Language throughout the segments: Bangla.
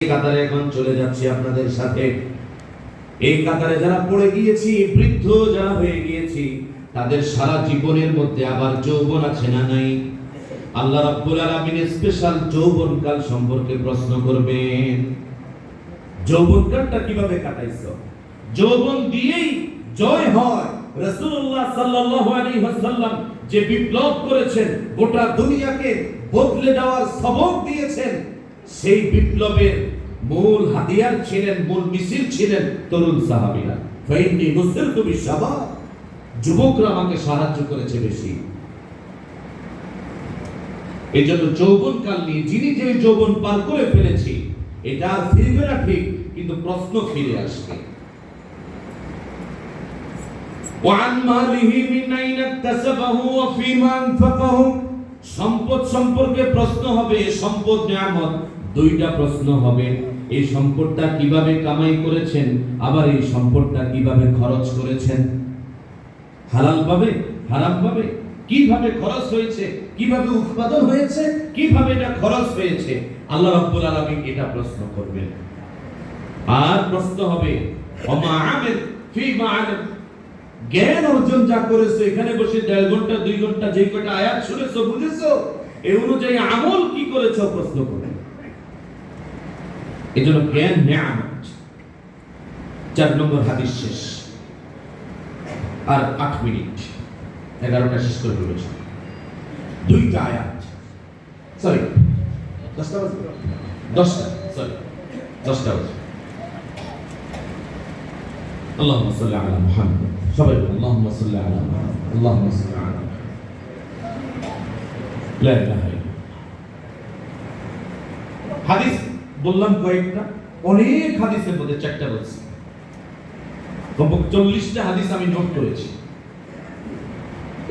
কাতারে এখন চলে যাচ্ছি আপনাদের সাথে। এই কাতারে যারা পড়ে গিয়েছি, বৃদ্ধ যারা হয়ে গিয়েছি, তাদের সারা জীবনের মধ্যে আবার যৌবন আছে না নাই? আল্লাহ রাব্বুল আলামিন স্পেশাল যৌবনকাল সম্পর্কে প্রশ্ন করবেন। যৌবনকালটা কীভাবে কাটাইছো? যৌবন দিয়েই জয় হয়। রাসূলুল্লাহ সাল্লাল্লাহু আলাইহি ওয়াসাল্লাম যে বিপ্লব করেছেন, গোটা দুনিয়াকে বদলে দেওয়ার সবক দিয়েছেন, সেই বিপ্লবের মূল হাতিয়ার ছিলেন মূল মিছিল ছিলেন তরুণ সাহাবীরা ফাইন্নি নুসিরতু বিশাবাব যুবকরা আমাকে সাহায্য করেছে বেশি এই জন্য যৌবনকাল নিয়ে যিনি যে যৌবন পার করে ফেলেছি এটা আর ফিরবে না ঠিক কিন্তু প্রশ্ন ফিরে আসবে وعن ماله من أين اكتسبه وفيما أنفقه সম্পদ সম্পর্কে প্রশ্ন হবে সম্পদ নিয়ামত দুইটা প্রশ্ন হবে এই সম্পদটা কীভাবে কামাই করেছেন? আবার এই সম্পদটা কীভাবে খরচ করেছেন? হালাল পাবে হারাম পাবে কীভাবে খরচ হয়েছে? কীভাবে উৎপাদন হয়েছে? কীভাবে এটা খরচ হয়েছে? আল্লাহ রাব্বুল আলামিন এটা প্রশ্ন করবেন। আর প্রশ্ন হবে জ্ঞান অর্জন যা করেছ, এখানে বসে দেড় ঘণ্টা, দুই ঘণ্টা যে কটা আয়াত শুনেছো, বুঝেছ? এই অনুযায়ী আমল কি করেছ, প্রশ্ন করে এই জন্য জ্ঞান নেয়ামত চার নম্বর হাদিস শেষ আর আট মিনিট এগারোটা শেষ করে ফেলেছ দুইটা আয়াত সরি দশটা বাজে? দশটা সরি দশটা বাজে اللهم صل على محمد সবাই বলুন, اللهم صل على محمد اللهم صل على محمد لا اله الا الله হাদিস বললাম কয়েকটা, অনেক হাদিসের মধ্যে চারটা বলছি কমপক্ষে চল্লিশটা হাদিস আমি নোট করেছি।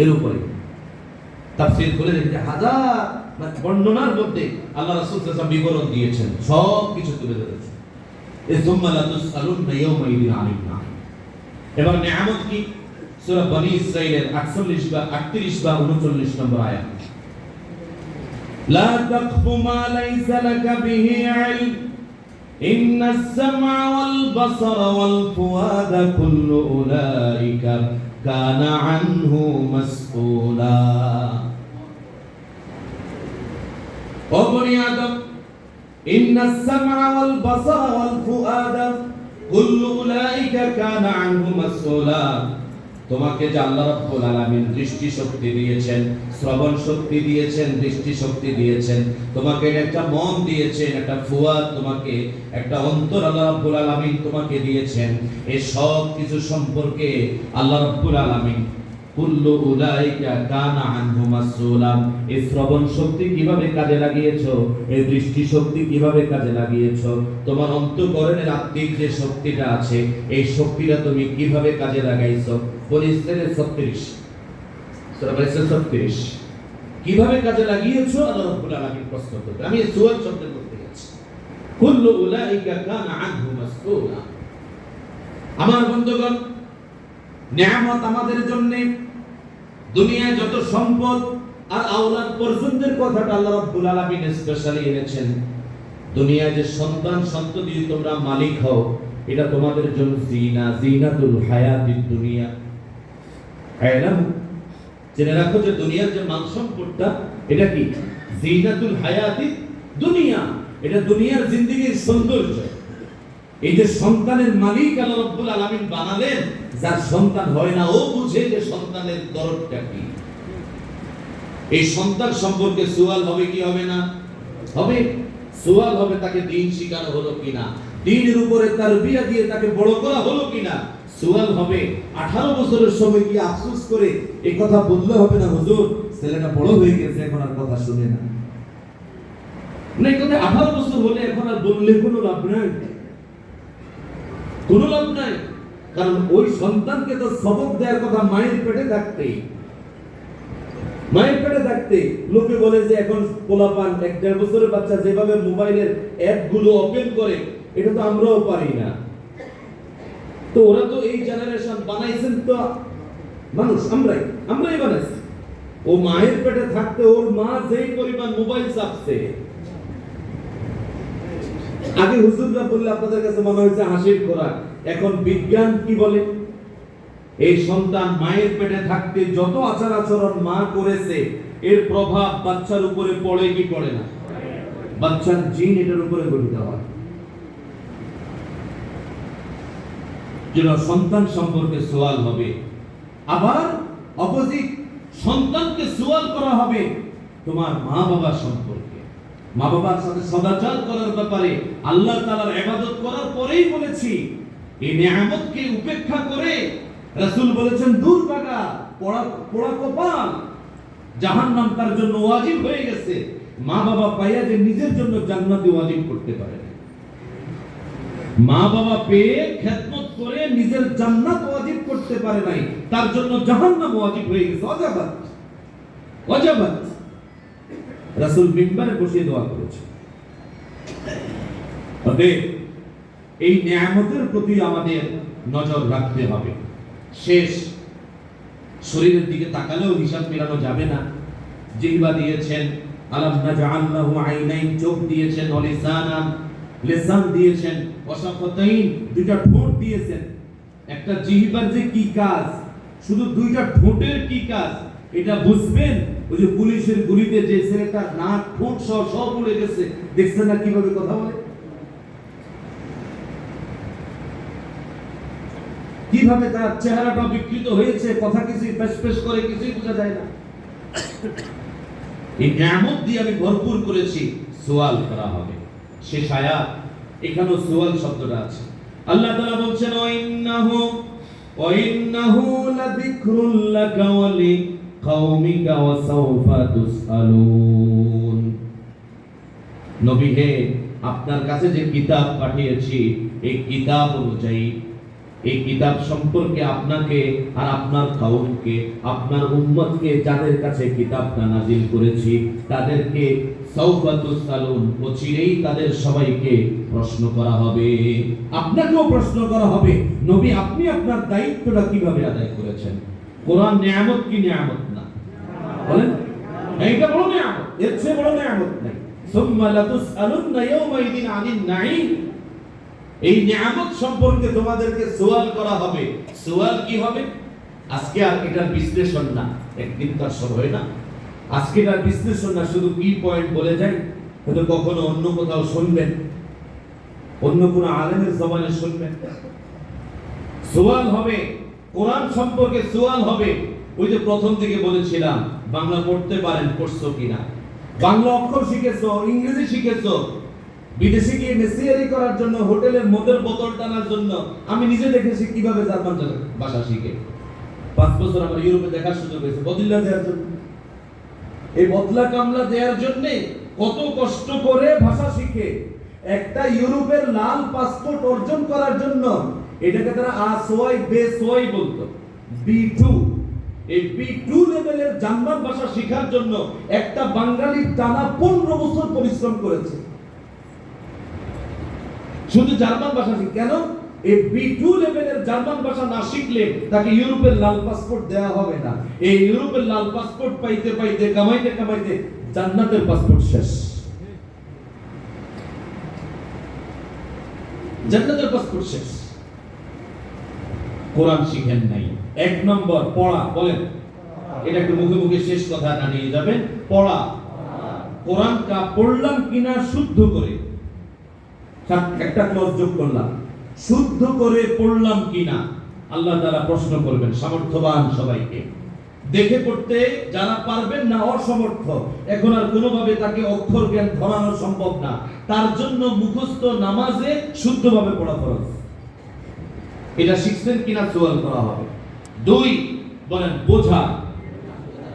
এর উপরে। তাফসীর করে দেখতে হাজার মানে বর্ণনার মধ্যে আল্লাহ বিবরণ দিয়েছেন সব কিছু তুলে ধরেছেন এ সুম্মা লা তুসআলুন্না ইয়াওমা ইদিন আনিন এবার নিয়ামত কি? সূরা বনি ইসরাইলের 48 বা 38 বা 39 নম্বর আয়াত। لا تقف ما ليس لك به علم. إن السمع والبصر والفؤاد كل أولئك كان عنه مسؤولا. وبني آدم إن السمع والبصر والفؤاد كل أولئك كان عنه مسؤولا. তোমাকে যে আল্লাহ রাব্বুল আলামিন দৃষ্টি শক্তি দিয়েছেন, শ্রবণ শক্তি দিয়েছেন, দৃষ্টি শক্তি দিয়েছেন, তোমাকে একটা মন দিয়েছেন, একটা ফুয়া তোমাকে, একটা অন্তর আল্লাহ রাব্বুল আলামিন তোমাকে দিয়েছেন এই সব কিছু সম্পর্কে আল্লাহ রাব্বুল আলামিন কুল্লু উলাইকা কানা আনহু মাসউলা এই শ্রবণ শক্তি কীভাবে কাজে লাগিয়েছো? এই দৃষ্টি শক্তি কীভাবে কাজে লাগিয়েছো? তোমার অন্তঃকরণের আত্মিক যে শক্তিটা আছে, এই শক্তিটা তুমি কীভাবে কাজে লাগাইছো? পরিস্থিতির 36 সূরা বাইসের 36 কীভাবে কাজে লাগিয়েছো? আল্লাহ রাব্বুল আলামিন প্রশ্ন করবে আমি সুয়াল শব্দের করতে যাচ্ছি। কুল্লু উলাইকা কানা আনহু মাসউলা আমার বন্ধুগণ, নিয়ামত আমাদের জন্য দুনিয়ায় যত সম্পদ আর আওলাদ পর্যন্তের কথাটা আল্লাহ রাব্বুল আলামিন স্পেশালি এনেছেন। দুনিয়ায় যে সন্তান সন্ততি তোমরা মালিক হও, এটা তোমাদের জন্য জিনা, জিনাতুল হায়াতিদ দুনিয়া। আয়লাম জেনে রাখো যে দুনিয়ার যে মান সম্পদটা, এটা কি? জিনাতুল হায়াতিদ দুনিয়া। এটা দুনিয়ার জিন্দেগির সৌন্দর্য। এই যে সন্তানের মালিক আল্লাহ রাব্বুল আলামিন বানালেন, যার সন্তান হয় না, ও বুঝে যে সন্তানের দরদটা কি। এই সন্তান সম্পর্কে সুয়াল হবে কি হবে না? হবে। সুয়াল হবে তাকে দিন শিখানো হলো কিনা? দিনের উপরে তার বিয়া দিয়ে তাকে বড় করা হলো কিনা? সুয়াল হবে। আঠারো বছরের সময় কি আফসোস করে এই কথা বললে হবে না, হুজুর? ছেলেটা বড় হয়ে গেছে, এখন আর কথা শুনে না। না কথা আঠারো বছর হলে এখন আর বললে কোনো লাভ নাই। কোনো লাভ নাই। কারণ ওই সন্তানকে তো সবক দেওয়ার কথা মায়ের পেটে থাকতেই। মায়ের পেটে থাকতে লোকে বলে যে এখন পোলাপান, এক দেড় বছরের বাচ্চা যেভাবে মোবাইলের অ্যাপগুলো ওপেন করে, এটা তো আমরাও পারি না। তো ওরা তো এই জেনারেশন বানাইছেন তো মানুষ, আমরাই আমরাই বানাইছি। ও মায়ের পেটে থাকতে ওর মা যেই পরিমাণ মোবাইল চাপছে আগে হুজুররা বললে আপনাদের কাছে মনে হয়েছে হাসির খোরাক। এখন বিজ্ঞান কি বলে? এই সন্তান মায়ের পেটে থাকতে যত আচার আচরণ মা করেছে, এর প্রভাব বাচ্চার উপরে পড়ে কি পড়ে না? বাচ্চার জিন এটার উপরে গঠিত হয়। যেন সন্তান সম্পর্কে সোয়াল হবে, আবার অপোজিট সন্তানকে সোয়াল করা হবে, তোমার মা বাবা সম্পর্কে মা বাবার সাথে সদাচার করার ব্যাপারে আল্লাহ তাআলার ইবাদত করার পরেই বলেছি, এই নিয়ামতকে উপেক্ষা করে রাসূল বলেছেন, দূর ভাগা, পড়া পড়া কপাল। জাহান্নাম তার জন্য ওয়াজিব হয়ে গেছে। মা বাবা পাইয়া যে নিজের জন্য জান্নাতি ওয়াজিব করতে পারে মা বাবা পেয়ে খেদমত করে নিজের জান্নাত ওয়াজিব করতে পারে নাই, তার জন্য জাহান্নাম ওয়াজিব হয়ে গেছে। অজাবাত অজাবাত। রাসূল মিম্বারে বসিয়ে দোয়া করেছে। অতএব এই নিয়ামতের প্রতি আমাদের নজর রাখতে হবে। শেষ শরীরের দিকে তাকালেও হিসাব মেলানো যাবে না। জিহ্বা দিয়েছেন, আলাম নাজআল্লাহু আইনাইন, চোখ দিয়েছেন, অলিসানান, লিসান দিয়েছেন ওয়াশাফাতাইন দুইটা ঠোঁট দিয়েছেন। একটা জিহ্বার যে কি কাজ, শুধু দুইটা ঠোঁটের কি কাজ, এটা বুঝবেন ওই যে পুলিশের গুলিতে যে ছেলেটার নাক, ঠোঁট সহ সব উড়ে গেছে দেখছেন না কীভাবে কথা বলে? কীভাবে তার চেহারাটা বিকৃত হয়েছে, কথা কিছুই ফেস করে কিছুই বোঝা যায় না। এই নিয়ামত দিয়ে আমি ভরপুর করেছি, সোয়াল করা হবে। শেষ আয়াত, এখানেও সোয়াল শব্দটা আছে। আল্লাহ তাআলা বলছেন ওয়াইন্নাহু ওয়াইন্নাহু লাযিকরুল লাকা ওয়া ওয়া সাওফা তুসআলুন। নবী হে, আপনার কাছে যে কিতাব পাঠিয়েছি, এই কিতাব অনুযায়ী, এই কিতাব সম্পর্কে আপনাকে আর আপনার কাউমকে আপনার উম্মতকে যাদের কাছে কিতাবটা নাজিল করেছি, তাদেরকে সাউফাতুস সালুন অচিরেই তাদের সবাইকে প্রশ্ন করা হবে। আপনাকেও প্রশ্ন করা হবে, নবী আপনি আপনার দায়িত্বটা কীভাবে আদায় করেছেন? কোরআন নিয়ামত কি নিয়ামত না? বলেন। এইটা বড় নিয়ামত। এর চেয়ে বড় নিয়ামত নাই। সুম্মা লাতুসআলুন্না ইয়াওমাইদিন আনিন নাঈম। এই নিয়ামত সম্পর্কে তোমাদেরকে সোয়াল করা হবে। সোয়াল কি হবে? আজকে আর এটার বিশ্লেষণ না। একদিন তার সব হয় না। আজকে এটার বিশ্লেষণ না শুধু কি পয়েন্ট বলে যায় হয়তো কখনো অন্য কোথাও শুনবেন। অন্য কোনো আলেমের জবানে শুনবেন। সোয়াল হবে কোরআন সম্পর্কে সোয়াল হবে। ওই যে প্রথম থেকে বলেছিলাম, বাংলা পড়তে পারেন, পড়ছো কিনা? বাংলা অক্ষর শিখেছো, ইংরেজি শিখেছো। বিদেশে গিয়ে মেসিয়ারি করার জন্য হোটেলের মদের বোতল টানার জন্য, আমি নিজে দেখেছি কীভাবে জার্মান ভাষা শিখে। পাঁচ বছর আমার ইউরোপে দেখার সুযোগ হয়েছে, বদলা দেওয়ার জন্য। এই বদলা কামলা দেওয়ার জন্য কত কষ্ট করে ভাষা শিখে। একটা ইউরোপের লাল পাসপোর্ট অর্জন করার জন্য এটাকে তারা আসোয়াই বেসোয়াই বলতো। বি টু এই বি টু লেভেলের জার্মান ভাষা শেখার জন্য একটা বাঙালি টানা পনেরো বছর পরিশ্রম করেছে। শুধু জার্মান ভাষা শিখ। কেন? এই বি টু লেভেলের জার্মান ভাষা না শিখলে তাকে ইউরোপের লাল পাসপোর্ট দেওয়া হবে না। এই ইউরোপের লাল পাসপোর্ট পাইতে পাইতে, কামাইতে কামাইতে জান্নাতের পাসপোর্ট শেষ। জান্নাতের পাসপোর্ট শেষ। কোরআন শিখেন নাই। এক নম্বর, পড়া, বলেন। এটা একটু মুখে মুখে শেষ কথা না নিয়ে যাবেন পড়া। কোরআনটা পড়লাম কিনা শুদ্ধ করে। একটা ক্লজ যোগ করলাম। শুদ্ধ করে পড়লাম কিনা? আল্লাহ তারা প্রশ্ন করবেন, সামর্থ্যবান সবাইকে। দেখে পড়তে যারা পারবেন না, অসমর্থ। এখন আর কোনোভাবে তাকে অক্ষর জ্ঞান ধরানো সম্ভব না। তার জন্য মুখস্থ নামাজে শুদ্ধভাবে পড়া ফরজ। এটা শিখছেন কিনা সোয়াল করা হবে। দুই বলেন বোঝা।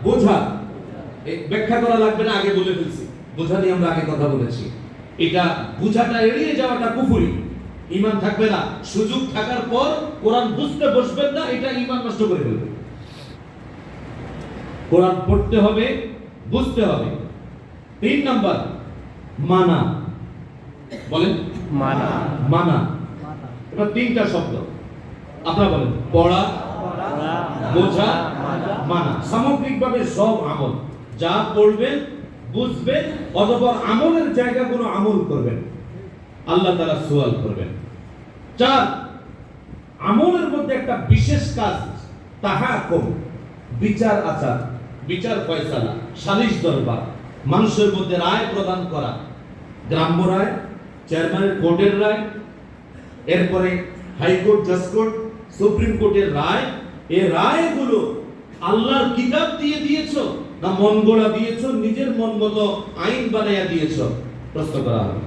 বোঝা। ব্যাখ্যা করা লাগবে না আগে বলে ফেলছি। বোঝা নিয়ে আমরা আগে কথা বলেছি। এটা বোঝাটা এড়িয়ে যাওয়াটা কুফুরি। ইমান থাকবে না। সুযোগ থাকার পর কোরআন বুঝতে বসবেন না এটা ইমান নষ্ট করে ফেলবে। কোরআন পড়তে হবে বুঝতে হবে। তিন নাম্বার মানা। বলেন মানা। মানা। এবার তিনটা শব্দ। আপনারা বলেন পড়া বোঝা মানা। সামগ্রিকভাবে সব আমল। যা পড়বেন বুঝবেন অতঃপর আমলের জায়গাগুলো আমল করবেন। আল্লাহ তারা সুয়াল করবেন। চার আমলের মধ্যে একটা বিশেষ কাজ তাহা কম বিচার আচার বিচার ফয়সালা সালিশ দরবার মানুষের মধ্যে রায় প্রদান করা গ্রাম্য রায় চেয়ারম্যানের কোর্টের রায় এরপরে হাইকোর্ট জাজ কোর্ট সুপ্রিম কোর্টের রায় এই রায়গুলো আল্লাহর কিতাব দিয়ে দিয়েছ না মন গড়া দিয়েছ, নিজের মন মতো আইন বানাইয়া দিয়েছ? প্রশ্ন করা হবে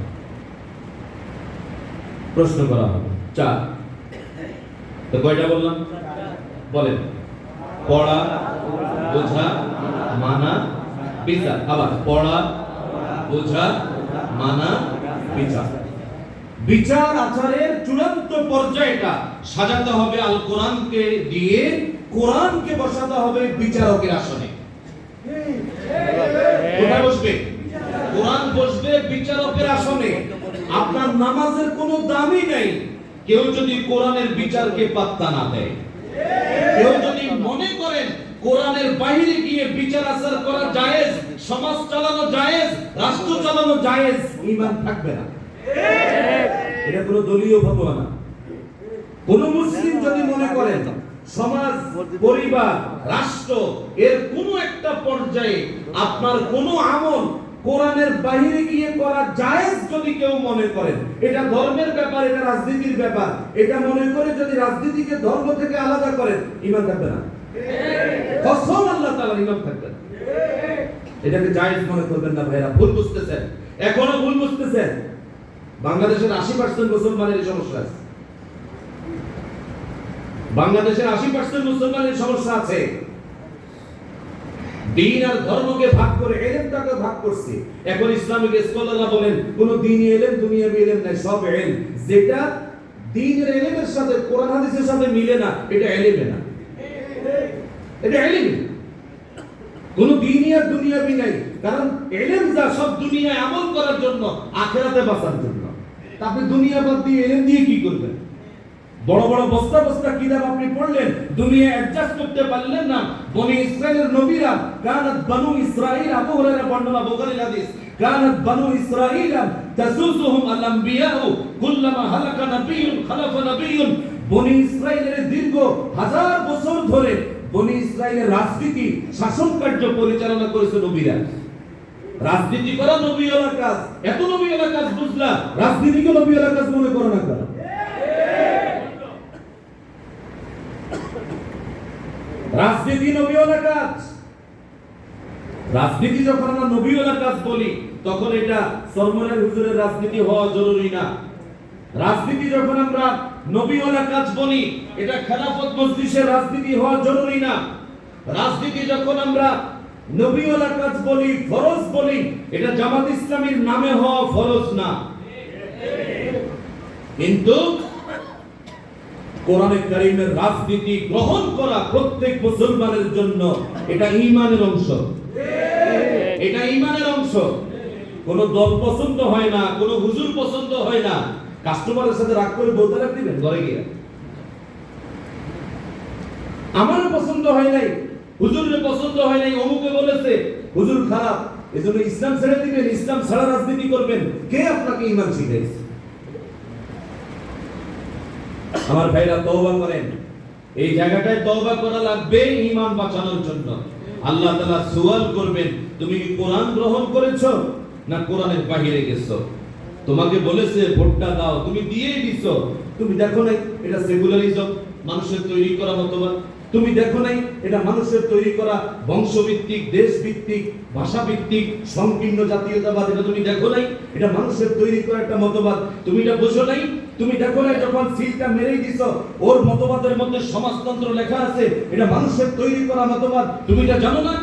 প্রশ্ন করা হবে চার। তো কয়টা বললাম? বলেন। পড়া, বোঝা, মানা, বিচার। আবার, পড়া, বোঝা, মানা, বিচার। বিচার আচারের চূড়ান্ত পর্যায়টা সাজাতে হবে আল কোরআনকে দিয়ে, কোরআনকে বসাতে হবে বিচারকের আসনে। কোথায় বসবে? কোরআন বসবে বিচারকের আসনে। আপনার নামাজের কোনো দামই নেই। কেউ যদি কোরআনের বিচারকে পাত্তা না দেয়। কেউ যদি মনে করেন কোরআনের বাইরে গিয়ে বিচার আচার করা জায়েজ, সমাজ চালানো জায়েজ, রাষ্ট্র চালানো জায়েজ ঈমান থাকবে না। এটা কোনো দলীয় ভাবনা না। কোন মুসলিম যদি মনে করেন, সমাজ, পরিবার, রাষ্ট্র, এর কোন একটা পর্যায়ে আপনার কোন আমল কোরআনের বাইরে গিয়ে করা জায়েজ যদি কেউ মনে করেন, এটা ধর্মের ব্যাপার, এটা রাজনীতির ব্যাপার, এটা মনে করে যদি রাজনীতিকে ধর্ম থেকে আলাদা করেন, ইমান থাকবে না। কসম আল্লাহ তাআলা ইমান থাকবে। এটাকে জায়েজ মনে করবেন না ভাইরা, ভুল বুঝতেছেন। এখনও ভুল বুঝতেছেন। বাংলাদেশের আশি পার্সেন্ট মুসলমানের এই সমস্যা আছে। বাংলাদেশের আশি পার্সেন্ট মুসলমানের সমস্যা আছে। দিন আর ধর্মকে ভাগ করে ভাগ করছে। এখন ইসলামিক স্কলাররা বলেন, কোন নাই, সব যেটা দিনের এলেমের সাথে, কোরআন হাদিসের সাথে মিলে না, এটা এলেমে না। এটা এলেমে। কোন দিনই আর দুনিয়াবি নাই, কারণ এলেম যা, সব দুনিয়ায় আমল করার জন্য, আখেরাতে বাঁচার জন্য। আপনি দুনিয়া বাদ দিয়ে এলেম দিয়ে কি করবেন? বড় বড় বস্তা বস্তা কিতাব আপনি পড়লেন? দুনিয়া অ্যাডজাস্ট করতে পারলেন না। বনি ইসরায়েলের নবীরা, কানাত বানু ইসরাইল, আবু হুরায়রা বর্ণনা বুখারীর হাদিস, কানাত বানু ইসরাইল, তাসুসুহুম আল আনবিয়াউ কুল্লামা হালাকা নাবিয়্যুন খালাফা নাবিয়্যুন বনি ইসরাইলের দীর্ঘ হাজার বছর ধরে বনি ইসরায়েলের রাজনীতি, শাসন কার্য পরিচালনা করেছে নবীরা। রাজনীতি করা নবীওয়ালা কাজ। এত নবীওয়ালা কাজ বুঝলা, রাজনীতিকে নবীওয়ালা কাজ মনে করো না কেন? রাজনীতি নবীওয়ালা কাজ। রাজনীতি যখন আমরা নবীওয়ালা কাজ বলি, তখন এটা সরমনের হুজুরের রাজনীতি হওয়া জরুরি না। রাজনীতি যখন আমরা নবীওয়ালা কাজ বলি, এটা খেলাফত মজলিসের রাজনীতি হওয়া জরুরি না। রাজনীতি যখন আমরা নবীওয়ালা কাজ বলি, ফরজ বলি, এটা জামাত ইসলামীর নামে হওয়া ফরজ না। কিন্তু কোরআনে কারিমের রাজনীতি গ্রহণ করা প্রত্যেক মুসলমানের জন্য এটা ঈমানের অংশ। এটা ঈমানের অংশ। কোন দল পছন্দ হয় না, কোন হুজুর পছন্দ হয় না। কাস্টমারের সাথে রাগ করে বলতে রাখ দিবেন, ঘরে গিয়ে। আমারও পছন্দ হয় নাই, হুজুরের পছন্দ হয় নাই, অমুকে বলেছে, হুজুর খারাপ, এজন্য ইসলাম ছেড়ে দিবেন, ইসলাম ছাড়া রাজনীতি করবেন। কে আপনাকে ঈমান শিখাইছে? আমার ভাইরা তওবা করেন। এই জায়গাটায় তওবা করা লাগবে ঈমান বাঁচানোর জন্য। আল্লাহ তাআলা সুয়াল করবেন, তুমি কি কোরআন গ্রহণ করেছ না কোরআনের বাইরে গেছো? তোমাকে বলেছে, ভোটটা দাও, তুমি দিয়েই দিছো। তুমি দেখো না এটা সেকুলারিজম, মানুষের তৈরি করা মতবাদ। তুমি দেখো নাই, এটা মানুষের তৈরি করা বংশভিত্তিক, দেশভিত্তিক, ভাষাভিত্তিক, সংকীর্ণ জাতীয়তাবাদ, এটা তুমি দেখো নাই, এটা মানুষের তৈরি করা একটা মতবাদ। তুমি এটা বোঝো নাই? তুমি দেখো নাই যখন সিলটা মেরেই দিছ, ওর মতবাদের মধ্যে সমাজতন্ত্র লেখা আছে, এটা মানুষের তৈরি করা মতবাদ। তুমি এটা জানো না?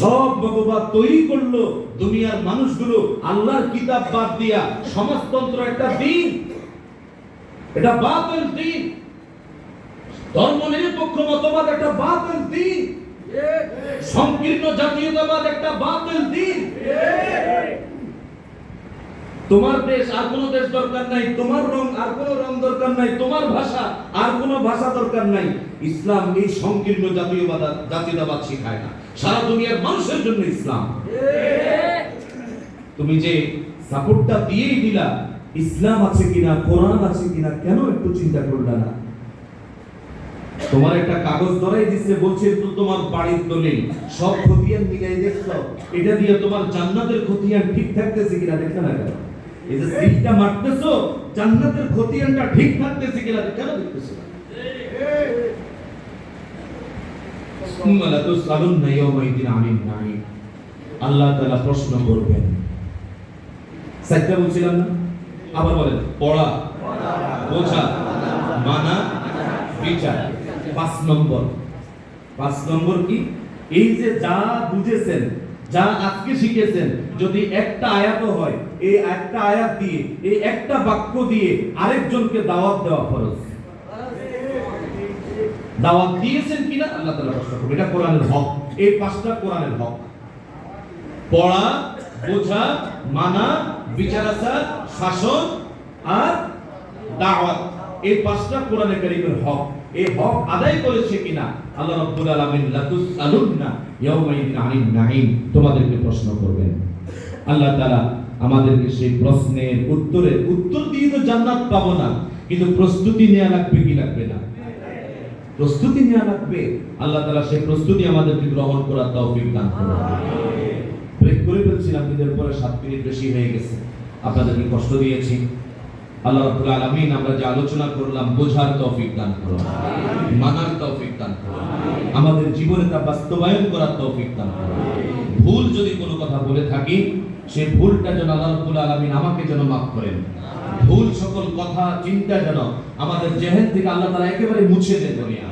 সব মতবাদ তৈরি করল দুনিয়ার মানুষগুলো, আল্লাহর কিতাব বাদ দিয়া সমাজতন্ত্র একটা দিন এটা বাতিল দিন। ধর্ম নিরপেক্ষ মতবাদ একটা বাতিল দিন। সংকীর্ণ জাতীয়তাবাদ একটা বাতিল দিন। তোমার দেশ আর কোনো দেশ দরকার নাই, তোমার রং আর কোনো রং দরকার নাই, তোমার ভাষা আর কোনো ভাষা দরকার নাই। ইসলাম এই সংকীর্ণ জাতীয়বাদ, জাতীয়তাবাদ শিখায় না। সারা দুনিয়ার মানুষের জন্য ইসলাম। তুমি যে সাপোর্টটা দিয়েই দিলা ইসলাম আছে কিনা, কোরআন আছে কিনা, কেন একটু চিন্তা করলা না? তোমার একটা কাগজ ধরাই দিচ্ছে, বলছে তো তোমার বাড়ির দলিল। সব খতিয়ান মিলাই দেখছ। এটা দিয়ে তোমার জান্নাতের খতিয়ান ঠিক থাকতেছে কিনা না কেন? এই যে সিটটা মারতেছো, জান্নাতের খতিয়ানটা ঠিক থাকতেছে কিনা কেন দেখতেছো। আল্লাহ তাআলা প্রশ্ন করবেন। সাইটটা বলছিলাম না? আবার বলেন, পড়া, বোঝা, মানা, বিচার। পাঁচ নম্বর। পাঁচ নম্বর কি? এই যে যা বুঝেছেন, যা আজকে শিখেছেন, যদি একটা আয়াত হয়, এই একটা আয়াত দিয়ে, এই একটা বাক্য দিয়ে আরেকজনকে দাওয়াত দেওয়া ফরজ। দাওয়াত দিয়েছেন কিনা? আল্লাহ তাআলা প্রশ্ন এটা কোরআনের হক। এই পাঁচটা কোরআনের হক। পড়া, বোঝা, মানা বিচার আচার শাসন আর দাওয়াত। এই পাঁচটা কোরআনে কারিমের হক। এই হক আদায় করেছে কিনা? আল্লাহ রাব্বুল আলামিন লাতুস আলুন্না ইয়াউমাইদিন আনিন নাঈম। তোমাদেরকে প্রশ্ন করবেন। আল্লাহ তাআলা আমাদেরকে সেই প্রশ্নের উত্তরের উত্তর দিয়ে তো জান্নাত পাবো না, কিন্তু প্রস্তুতি নেওয়া লাগবে কি লাগবে না? প্রস্তুতি নেওয়া লাগবে। আল্লাহ তাআলা সেই প্রস্তুতি আমাদেরকে গ্রহণ করার তৌফিক দান করুন। ব্রেক করে ফেলছিলাম ঈদের পরে সাত মিনিট বেশি হয়ে গেছে। আপনাদেরকে কষ্ট দিয়েছি। আল্লাহ রাব্বুল আলামিন আমরা যে আলোচনা করলাম বোঝার তৌফিক দান করুন। মানার তৌফিক দান করুন। আমাদের জীবনে তা বাস্তবায়ন করার তৌফিক দান করুন। ভুল যদি কোনো কথা বলে থাকি সেই ভুলটা যেন আল্লাহ রাব্বুল আলামিন আমাকে যেন মাফ করেন। ভুল সকল কথা চিন্তা যেন আমাদের জেহেন থেকে আল্লাহ তাআলা একেবারে মুছে দেন দুনিয়া